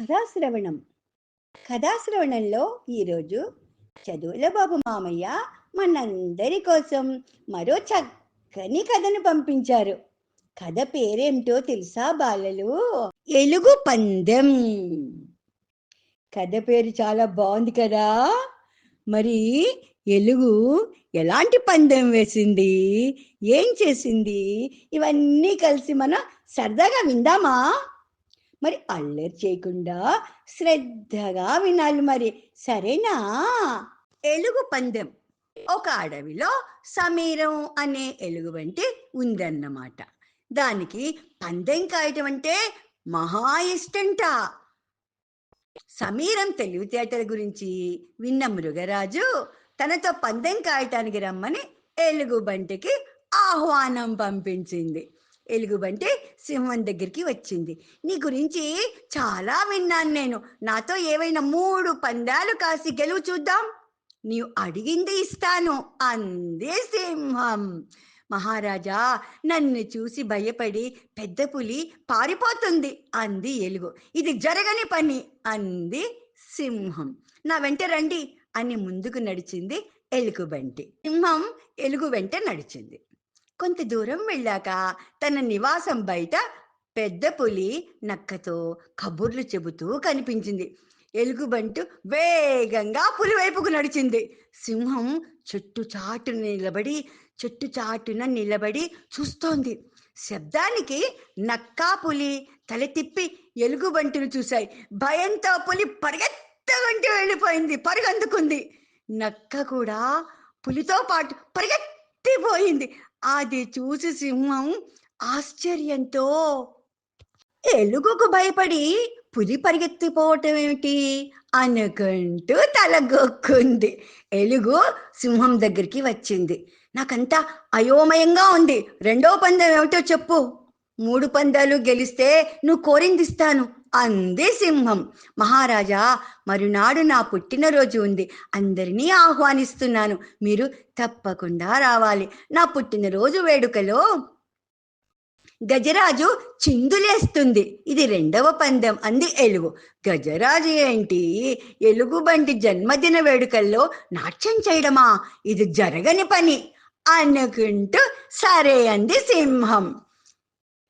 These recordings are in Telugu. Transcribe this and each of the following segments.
కథాశ్రవణం. కథాశ్రవణంలో ఈరోజు చదువుల బాబు మామయ్య మనందరి కోసం మరో చక్కని కథను పంపించారు. కథ పేరేమిటో తెలుసా బాలలు? ఎలుగు పందెం. కథ పేరు చాలా బాగుంది కదా? మరి ఎలుగు ఎలాంటి పందెం వేసింది? ఏం చేసింది? ఇవన్నీ కలిసి మనం సరదాగా విందామా? మరి అల్లరి చేయకుండా శ్రద్ధగా వినాలి మరి. సరేనా? ఎలుగు పందెం. ఒక అడవిలో సమీరం అనే ఎలుగుబంటి ఉందన్నమాట. దానికి పందెం కాయటం అంటే మహా ఇష్టంట. సమీరం తెలివితేటల గురించి విన్న మృగరాజు తనతో పందెం కాయటానికి రమ్మని ఎలుగుబంటికి ఆహ్వానం పంపించింది. ఎలుగుబంటి సింహం దగ్గరికి వచ్చింది. నీ గురించి చాలా విన్నాను నేను. నాతో ఏవైనా మూడు పందాలు కాసి గెలువు చూద్దాం. నీవు అడిగింది ఇస్తాను అంది సింహం. మహారాజా నన్ను చూసి భయపడి పెద్ద పులి పారిపోతుంది అంది ఎలుగు. ఇది జరగని పని అంది సింహం. నా వెంట రండి అని ముందుకు నడిచింది ఎలుగుబంటి. సింహం ఎలుగు వెంట నడిచింది. కొంత దూరం వెళ్ళాక తన నివాసం బయట పెద్ద పులి నక్కతో కబుర్లు చెబుతూ కనిపించింది. ఎలుగుబంటు వేగంగా పులి వైపుకు నడిచింది. సింహం చెట్టు చాటున నిలబడి చెట్టు చాటున నిలబడి చూస్తోంది. శబ్దానికి నక్కా పులి తల తిప్పి ఎలుగుబంటును చూశాయి. భయంతో పులి పరిగెత్తగంటి వెళ్ళిపోయింది పరుగందుకుంది. నక్క కూడా పులితో పాటు పరిగెత్త పరిగెత్తిపోయింది అది చూసి సింహం ఆశ్చర్యంతో ఎలుగుకు భయపడి పులి పరిగెత్తిపోవటం ఏమిటి? అనుకుంటూ తలగొక్కుంది ఎలుగు సింహం దగ్గరికి వచ్చింది. నాకంతా అయోమయంగా ఉంది. రెండో పందెం ఏమిటో చెప్పు. మూడు పందాలు గెలిస్తే నువ్వు కోరిందిస్తాను. అంది సింహం. మహారాజా మరునాడు నా పుట్టినరోజు ఉంది. అందరినీ ఆహ్వానిస్తున్నాను. మీరు తప్పకుండా రావాలి. నా పుట్టినరోజు వేడుకలో గజరాజు చిందులేస్తుంది. ఇది రెండవ పందెం అంది ఎలుగు. గజరాజు ఏంటి? ఎలుగుబంటి జన్మదిన వేడుకల్లో నాట్యం చేయడమా? ఇది జరగని పని. అనుకుంటూ సరే అంది సింహం.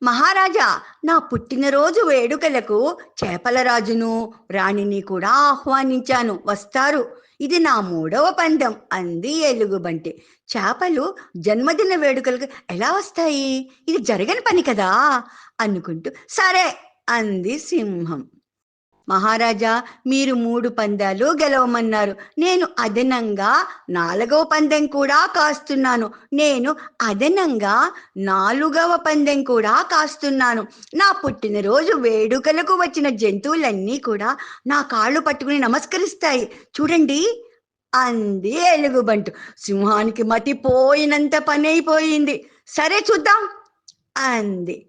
మహారాజా నా పుట్టినరోజు వేడుకలకు చేపల రాజును రాణిని కూడా ఆహ్వానించాను. వస్తారు. ఇది నా మూడవ పందెం. అంది ఎలుగుబంటి చేపలు జన్మదిన వేడుకలకు ఎలా వస్తాయి? ఇది జరగని పని కదా? అనుకుంటూ సరే అంది సింహం. మహారాజా మీరు మూడు పందాలు గెలవమన్నారు. నేను అదనంగా నాలుగవ పందెం కూడా కాస్తున్నాను. నేను అదనంగా నాలుగవ పందెం కూడా కాస్తున్నాను. నా పుట్టినరోజు వేడుకలకు వచ్చిన జంతువులన్నీ కూడా నా కాళ్ళు పట్టుకుని నమస్కరిస్తాయి. చూడండి అంది ఎలుగుబంటు. సింహానికి మతిపోయినంత పని అయిపోయింది సరే చూద్దాం అంది.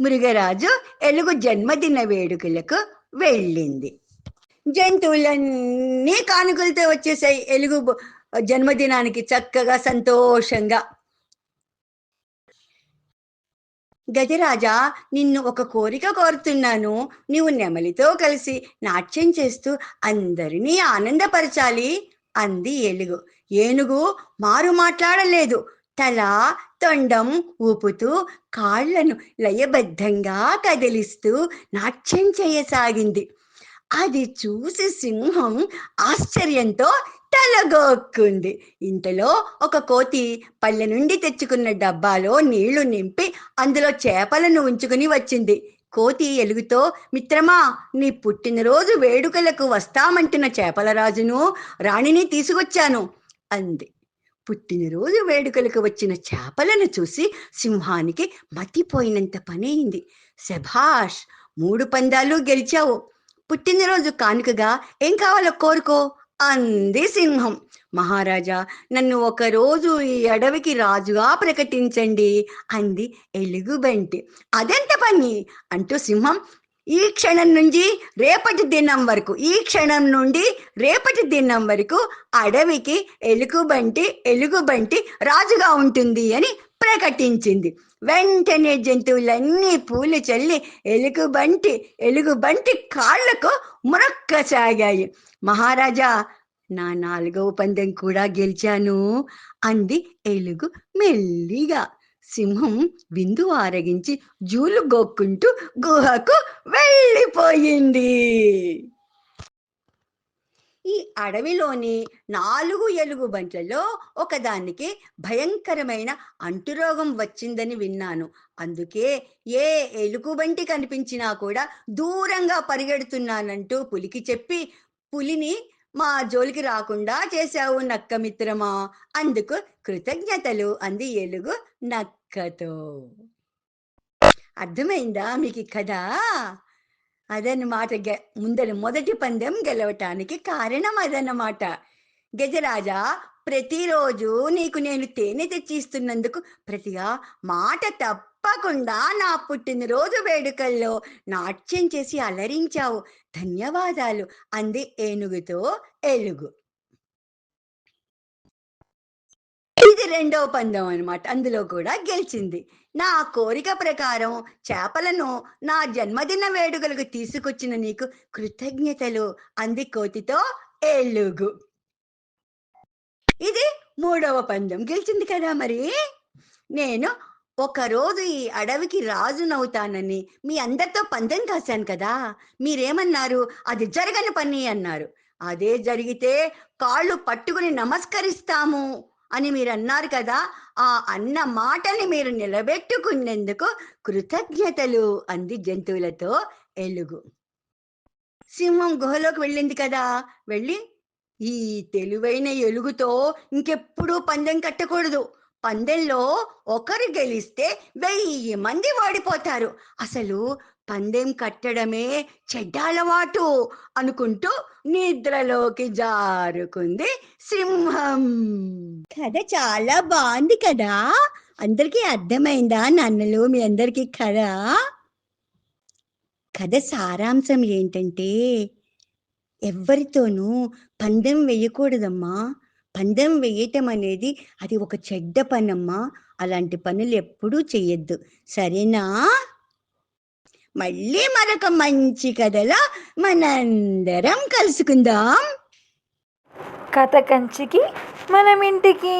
మృగరాజు ఎలుగు జన్మదిన వేడుకలకు వెళ్ళింది. జంతువులన్నీ కానుకలతో వచ్చేసాయి. ఎలుగు జన్మదినానికి చక్కగా సంతోషంగా. గజరాజా నిన్ను ఒక కోరిక కోరుతున్నాను. నీవు నెమలితో కలిసి నాట్యం చేస్తూ అందరినీ ఆనందపరచాలి అంది ఏలుగు ఏనుగు మారు మాట్లాడలేదు. తల తొండం ఊపుతూ కాళ్ళను లయబద్ధంగా కదిలిస్తూ నాట్యం చేయసాగింది. అది చూసి సింహం ఆశ్చర్యంతో తలగోక్కుంది ఇంతలో ఒక కోతి పల్లె నుండి తెచ్చుకున్న డబ్బాలో నీళ్ళు నింపి అందులో చేపలను ఉంచుకుని వచ్చింది. కోతి ఎలుగుతో మిత్రమా నీ పుట్టినరోజు వేడుకలకు వస్తామంటున్న చేపల రాజును రాణిని తీసుకొచ్చాను అంది. పుట్టినరోజు వేడుకలకు వచ్చిన చేపలను చూసి సింహానికి మతిపోయినంత పనైంది శభాష్ మూడు పందాలు గెలిచావు. పుట్టినరోజు కానుకగా ఏం కావాలో కోరుకో అంది సింహం. మహారాజా నన్ను ఒక రోజు ఈ అడవికి రాజుగా ప్రకటించండి అంది ఎలుగుబంటి. అదెంత పని? అంటూ సింహం ఈ క్షణం నుంచి రేపటి దినం వరకు ఈ క్షణం నుండి రేపటి దినం వరకు అడవికి ఎలుగుబంటి ఎలుగుబంటి రాజుగా ఉంటుంది అని ప్రకటించింది. వెంటనే జంతువులన్నీ పూలు చల్లి ఎలుగుబంటి ఎలుగుబంటి కాళ్ళకు మురక్కసాగాయి. మహారాజా నా నాలుగవ పందెం కూడా గెలిచాను అంది ఎలుగు మెల్లిగా. సింహం విందు ఆరగించి జూలు గోక్కుంటూ గుహకు వెళ్ళిపోయింది. ఈ అడవిలోని నాలుగు ఎలుగు బంట్లలో ఒకదానికి భయంకరమైన అంటురోగం వచ్చిందని విన్నాను. అందుకే ఏ ఎలుగుబంటి కనిపించినా కూడా దూరంగా పరిగెడుతున్నానంటూ పులికి చెప్పి పులిని మా జోలికి రాకుండా చేశావు నక్క మిత్రమా అందుకు కృతజ్ఞతలు అంది ఎలుగు నక్కతో. అర్థమైందా మీకు కదా? కథ అదన్నమాట గె- ముందర మొదటి పందెం గెలవటానికి కారణం అదన్నమాట. గజరాజా ప్రతిరోజు నీకు నేను తేనె తెచ్చిస్తున్నందుకు ప్రతిగా మాట తప్పకుండా నా పుట్టినరోజు వేడుకల్లో నాట్యం చేసి అలరించావు. ధన్యవాదాలు అంది ఏనుగుతో ఎలుగు ఇది రెండవ పందం అనమాట అందులో కూడా గెలిచింది. నా కోరిక ప్రకారం చేపలను నా జన్మదిన వేడుకలకు తీసుకొచ్చిన నీకు కృతజ్ఞతలు. అంది కోతితో ఏలుగు. ఇది మూడవ పందెం గెలిచింది కదా మరి? నేను ఒకరోజు ఈ అడవికి రాజునవుతానని మీ అందరితో పందెం కాశాను కదా? మీరేమన్నారు? అది జరగని పని అన్నారు. అదే జరిగితే కాళ్ళు పట్టుకుని నమస్కరిస్తాము. అని మీరు అన్నారు కదా ఆ అన్న మాటని మీరు నిలబెట్టుకునేందుకు కృతజ్ఞతలు అంది జంతువులతో ఎలుగు సింహం గుహలోకి వెళ్ళింది కదా వెళ్ళి ఈ తెలివైన ఎలుగుతో ఇంకెప్పుడూ పందెం కట్టకూడదు. పందెంలో ఒకరు గెలిస్తే వెయ్యి మంది ఓడిపోతారు. అసలు పందెం కట్టడమే చెడ్డ అలవాటు అనుకుంటూ నిద్రలోకి జారుకుంది సింహం. కథ చాలా బాగుంది కదా? అందరికీ అర్థమైందా నన్నలు? మీ అందరికీ కథ? కథ సారాంశం ఏంటంటే ఎవ్వరితోనూ పందెం వేయకూడదమ్మా. పందెం వేయటం అనేది అది ఒక చెడ్డ పనమ్మా. అలాంటి పనులు ఎప్పుడూ చేయొద్దు సరేనా? మళ్ళీ మరొక మంచి కథలో మనందరం కలుసుకుందాం. కథ కంచికి మనం ఇంటికి